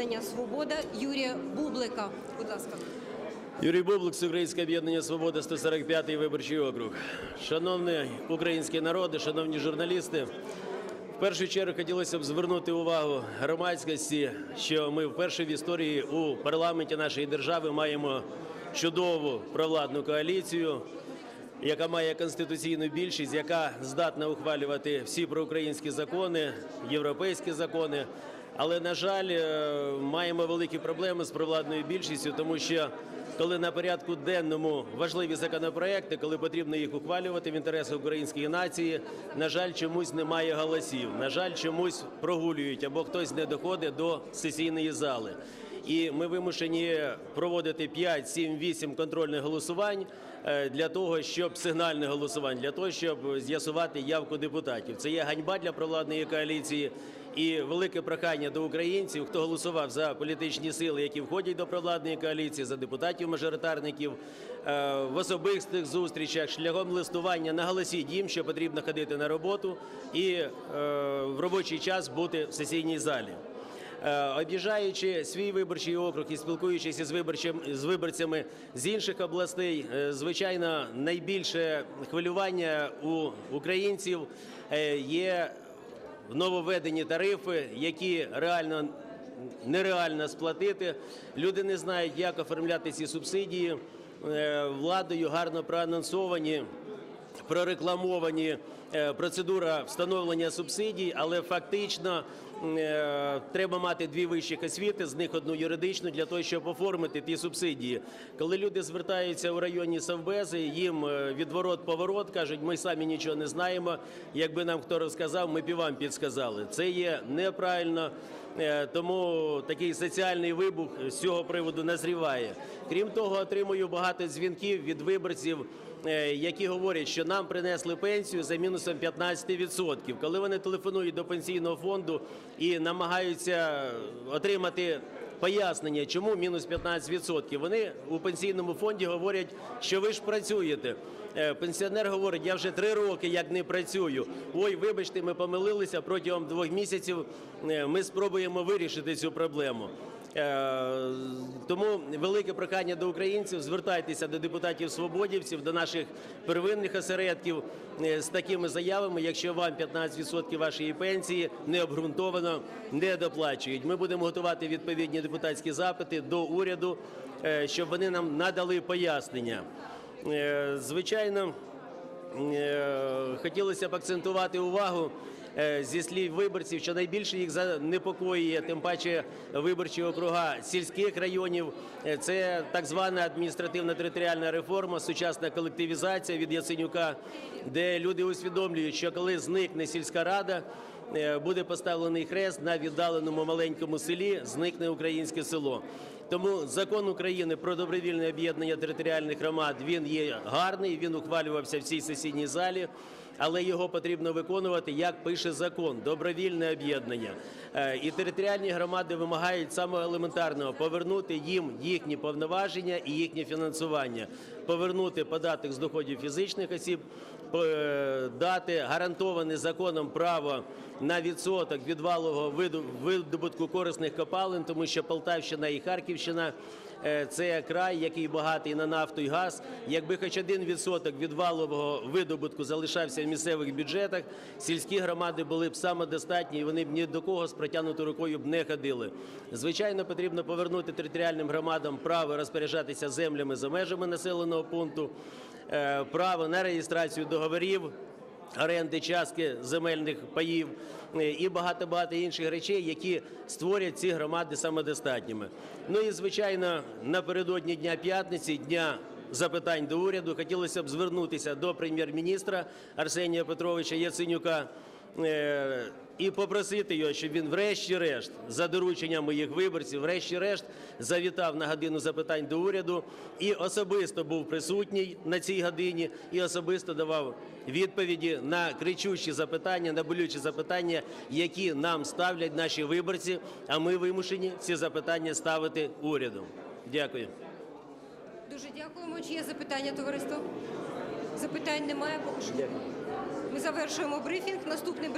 об'єднання Свобода Юрія Бублика. Будь ласка. Юрій Бублик, Всеукраїнське об'єднання Свобода, 145-й виборчий округ. Шановні українські народи, шановні журналісти, в першу чергу хотілося б звернути увагу громадськості, що ми вперше в історії у парламенті нашої держави маємо чудову провладну коаліцію, яка має конституційну більшість, яка здатна ухвалювати всі проукраїнські закони, європейські закони. Але на жаль, е, маємо великі проблеми з провладною більшістю, тому що коли на порядку денному важливі законопроекти, коли потрібно їх ухвалювати в інтересах української нації, на жаль, чомусь немає голосів. На жаль, чомусь прогулюють або хтось не доходить до сесійної зали. І ми вимушені проводити 5, 7, 8 контрольних голосувань е, для того, щоб сигнальне голосування, для того, щоб з'ясувати явку депутатів. Це є ганьба для провладної коаліції. І велике прохання до українців, хто голосував за політичні сили, які входять до провладної коаліції, за депутатів-мажоритарників е, в особистих зустрічах, шляхом листування, наголосіть їм, що потрібно ходити на роботу і е, в робочий час бути в сесійній залі. Е, Об'їжджаючи свій виборчий округ і спілкуючись із виборчим з виборцями з інших областей, е, звичайно, найбільше хвилювання у українців е, є нововведені тарифи, які реально нереально сплатити. Люди не знають, як оформляти ці субсидії. Владою гарно проанонсовані прорекламовані процедура встановлення субсидій, але фактично е, треба мати дві вищих освіти, з них одну юридичну, для того, щоб оформити ті субсидії. Коли люди звертаються у районні совбези, їм е, відворот поворот кажуть, ми самі нічого не знаємо. Якби нам хто розказав, ми б і вам підсказали. Це є неправильно. Е, Тому такий соціальний вибух з цього приводу назріває. Крім того, отримую багато дзвінків від виборців, е, які говорять, що нам принесли пенсію за мінусом 15%. Коли вони телефонують до пенсійного фонду і намагаються отримати пояснення, чому мінус 15%, вони у пенсійному фонді говорять, що ви ж працюєте. Е, Пенсіонер говорить, я вже три роки як не працюю. Ой, вибачте, ми помилилися протягом двох місяців. е, Ми спробуємо вирішити цю проблему. Е, Тому велике прохання до українців звертайтеся до депутатів свободівців, до наших первинних осередків е, з такими заявами, якщо вам 15% вашої пенсії необґрунтовано не доплачують. Ми будемо готувати відповідні депутатські запити до уряду, е, щоб вони нам надали пояснення. Звичайно, хотілося б акцентувати увагу зі слів виборців, що найбільше їх занепокоює, тим паче виборчі округа сільських районів. Е, Це так звана адміністративно-територіальна реформа, сучасна колективізація від Яценюка, де люди усвідомлюють, що коли зникне сільська рада. е, Буде поставлений хрест на віддаленому маленькому селі, зникне українське село. Тому закон України про добровільне об'єднання територіальних громад він є гарний. Він ухвалювався в цій сесійній залі, але його потрібно виконувати, як пише закон добровільне об'єднання. Е, І територіальні громади вимагають самого елементарного повернути їм їхні повноваження і їхнє фінансування, повернути податок з доходів фізичних осіб, е, дати гарантоване законом право на відсоток від валового видобутку корисних копалин, тому що Полтавщина і Харківщина це край, який багатий на нафту і газ. Якби хоч один відсоток від валового видобутку залишався в місцевих бюджетах, сільські громади були б самодостатні, і вони б ні до кого з протягнутою рукою б не ходили. Звичайно, потрібно повернути територіальним громадам право розпоряджатися землями за межами населеного пункту, е, право на реєстрацію договорів оренди частки земельних паїв е, і багато-багато інших речей, які створять ці громади самодостатніми. Ну і звичайно, напередодні Дня п'ятниці, дня запитань до уряду, хотілося б звернутися до прем'єр-міністра Арсенія Петровича Яценюка. Е, І попросити його, щоб він, врешті-решт, за дорученням моїх виборців, врешті-решт, завітав на годину запитань до уряду і особисто був присутній на цій годині, і особисто давав відповіді на кричущі запитання, на болючі запитання, які нам ставлять наші виборці. А ми вимушені ці запитання ставити уряду. Дякую. Дуже дякуємо. Чи є запитання, товариство? Запитань немає. Поки що. Завершуємо брифінг. Наступний брифінг.